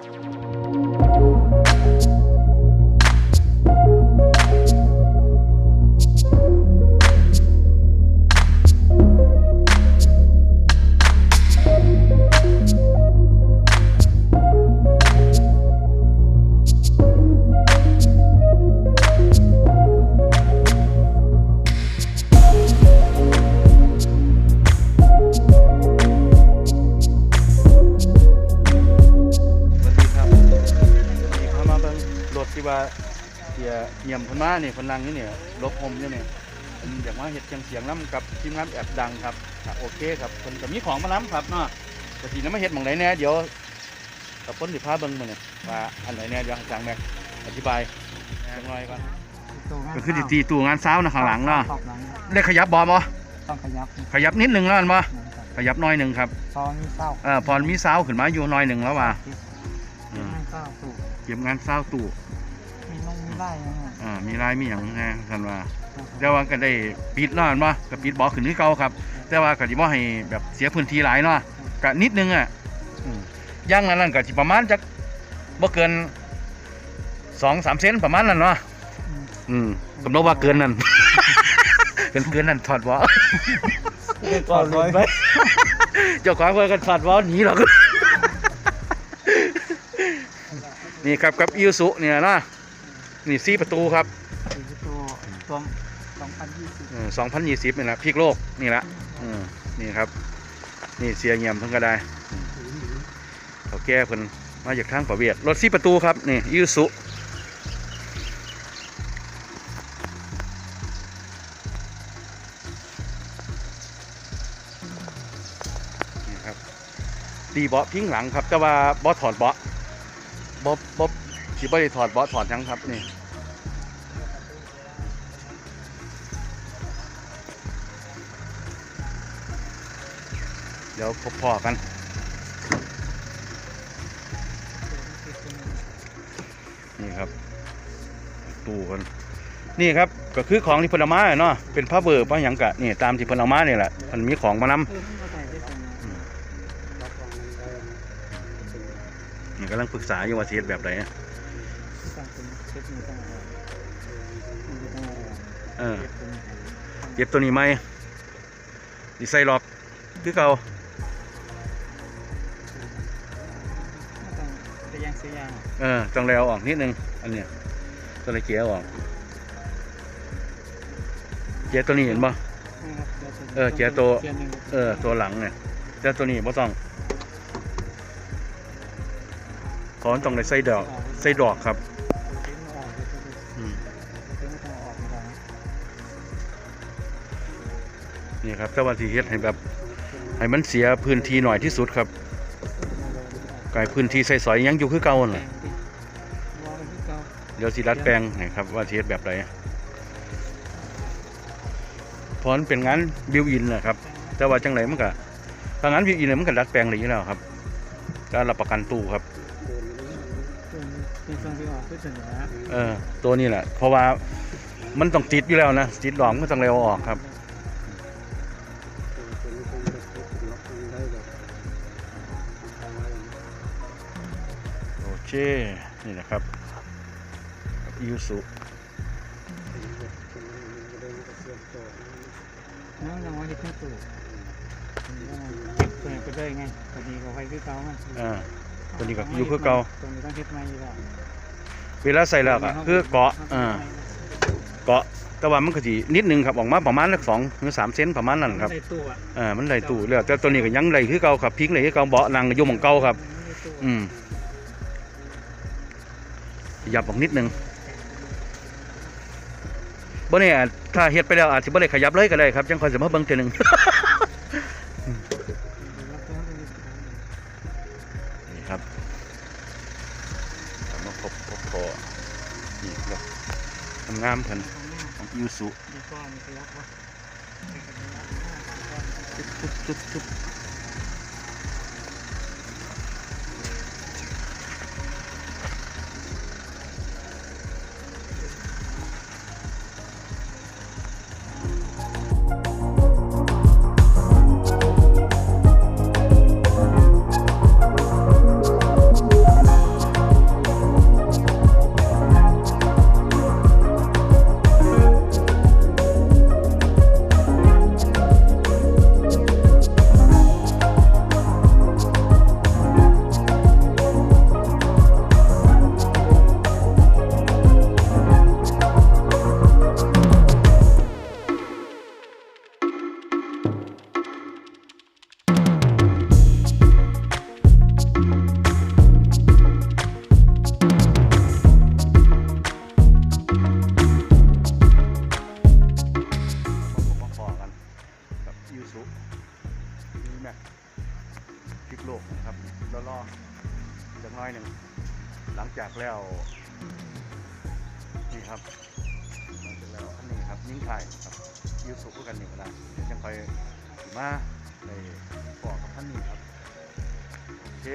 ส ยเยี่ยมเพิ่นมานี่เพิ่นนั่งอยู่นี่ลบผมอยู่นี่เพิ่นอยากมาเฮ็ดเสียงเสียงนํกับทีมงานแอบดังครับอะโอเคครับเพิ่นก็มีของมานํครับเนาะแต่ทีนั้นมาเฮ็ดหม่องไหนแน่เดี๋ยวกับเพิ่นสิพาเบิ่งมื้อนี้ว่าอันไหนแน่เดี๋ยวให้ทางแม็กอธิบายจังหน่อยก่อนก็คือสิตีตู้งานเช้านะข้างหลังเนาะขอบหลังได้ขยับบ่บ่ต้องขยับขยับนิดหนึงแล้วกันบ่นะครับขยับหน้อยหนึงครับซองนี่เศร้าเอ่อพอมีเช้าขึ้นมาอยู่หน้อยหนึงแล้วว่าเก็บให้เศร้าถูกเก็บงานเช้าตู้มีน้องมี ไล่นะฮะอ่ามีลายมีหยังแฮะท่านว่า แต่ว่าก็ได้ปิดเนาะอันบ่ก็ปิดบ่อขึ้นคือเก่าครับ แต่ว่าก็สิบ่ให้แบบเสียพื้นที่หลายเนาะก็นิดนึงอะอืมอย่างนั้นนั่นก็สิประมาณจักบ่เกิน2 3เซนประมาณนั้นเนาะอืมอืมกำหนดว่าเกินนั่นเกินเกินนั่นถอดบ่ ถอดไว้ไปเจ้าของเพิ่นก็ถอดบ่หนีหรอก นี่ครับกับอิวสุเนี่ยเนาะ นี่สี่ประตูครับคือตัวตัวสองพันยี่สิบสองพันยี่สิบนี่แหละพลิกโลกนี่แหละอืมนี่ครับ นี่เสียเงียมเพิ่นก็ได้อืมเขาแก้เพิ่นมาจากทางประเวียดรถสี่ประตูครับนี่ยูสุนี่ครับตีเบาะพิงหลังครับ แต่ว่าเบาะถอดเบาะเบาะเบาะ สิบ่ได้ถอดเบาะถอดหยังครับนี่เดี๋ยวพบพอกันนี่ครับตู้กันนี่ครับก็คือของที่พนามาเนาะเป็นผ้าเบอร์ผ้าหยังกะนี่ตามที่พนามาเนี่ยแหละมันมีของมานำเออเข้านี่กำลังปรึกษาอยู่ว่าเฮ็ดแบบไหน เออเก็บตัวนี้ไหมดีไซน์ล็อกคือเก่าเออต้องแล้วออกนิดนึง อันเนี้ยตัวนี้เกียร์ออกเกียร์ตัวนี้เห็นป่ะเออเกียร์ตัว เออ ตัวหลังเนี่ยแต่ตัวนี้บ่ต้องขอนต้องได้ใส่ดอกใส่ดอกครับ นี่ครับแต่ว่าที่เฮ็ดให้แบบให้มันเสียพื้นที่หน่อยที่สุดครับกายพื้นที่ใส่สอยยังอยู่คือเก่าแปลน่ะงดิวางไว้ที่เก่าเดี๋ยวสิรัดแปลงให้ครับว่าสิเฮ็ดแบบใดเพราะมันเป็นงานบิวอินนะครับแต่ว่าจังไดมันก็ถ้างานบิวอินเนี่ยมันก็ดัดแปลงได้อยู่แล้วครับการรับประกันตู้ครับเป็นเครื่องที่ออกเพื่อเสนอเออตัวนี้แหละเพราะว่ามันต้องติดอยู่แล้วนะติดหลอมก็ต้องเร็วออกครับ เค นี่นะครับอิวสุน้ำยังว่าเห็ดไม่ถูกตัวนี้ก็ได้ไงตัวนี้ก็ไว้คือเก่ามันอ่าตัวนี้ก็อยู่คือเก่าตัวนี้ต้องเฮ็ดใหม่อยู่แล้วเวลาใส่แล้วก็คือเกาะอ่าเกาะแต่ว่ามันก็สินิดนึงครับออกมาประมาณสักสองหรือสามเซนประมาณนั้นครับในตัวอ่ามันไหลตู้แล้วแต่ตัวนี้ก็ยังไหลคือเก่าครับพลิกไหลคือเก่าเบาะนั่งก็อยู่หมองเก่าครับ อืม หยับออกนิดนึงบ่เนี่ยถ้าเฮ็ดไปแล้วอาจสิบ่ได้ขยับเลยก็ได้ครับจังคอยสิมาเบิ่งเทื่อหนึง นี่ครับเอามาพบพบพอนี่ครับงามๆเพิ่นของอิวสุ จุ๊บจุ๊บจุ๊บ กแล้ว นี่ครับหลังจากแล้วอันนี้ครับยิ่งไข่ครับยูสุกันนี่ก็ได้เดี๋ยวจังไปมาในบอกกับท่านนี้ครับโอเค